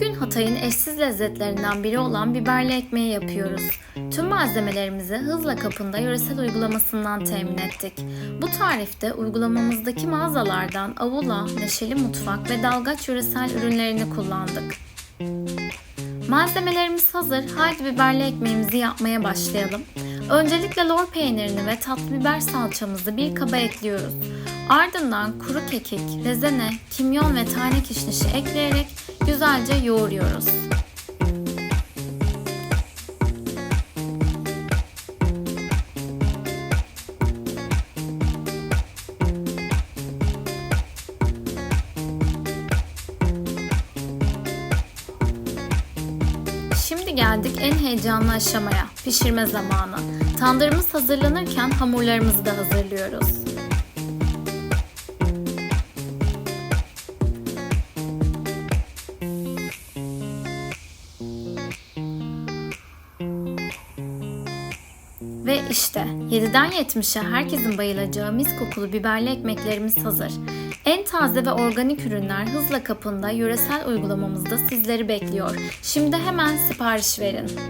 Bugün Hatay'ın eşsiz lezzetlerinden biri olan biberli ekmeği yapıyoruz. Tüm malzemelerimizi hızla kapında yöresel uygulamasından temin ettik. Bu tarifte uygulamamızdaki mağazalardan Avula, Neşeli Mutfak ve Dalgaç yöresel ürünlerini kullandık. Malzemelerimiz hazır. Haydi biberli ekmeğimizi yapmaya başlayalım. Öncelikle lor peynirini ve tatlı biber salçamızı bir kaba ekliyoruz. Ardından kuru kekik, rezene, kimyon ve tane kişnişi ekleyerek güzelce yoğuruyoruz. Şimdi geldik en heyecanlı aşamaya, pişirme zamanı. Tandırımız hazırlanırken hamurlarımızı da hazırlıyoruz. Ve işte 7'den 70'e herkesin bayılacağı mis kokulu biberli ekmeklerimiz hazır. En taze ve organik ürünler hızla kapında yöresel uygulamamızda sizleri bekliyor. Şimdi hemen sipariş verin.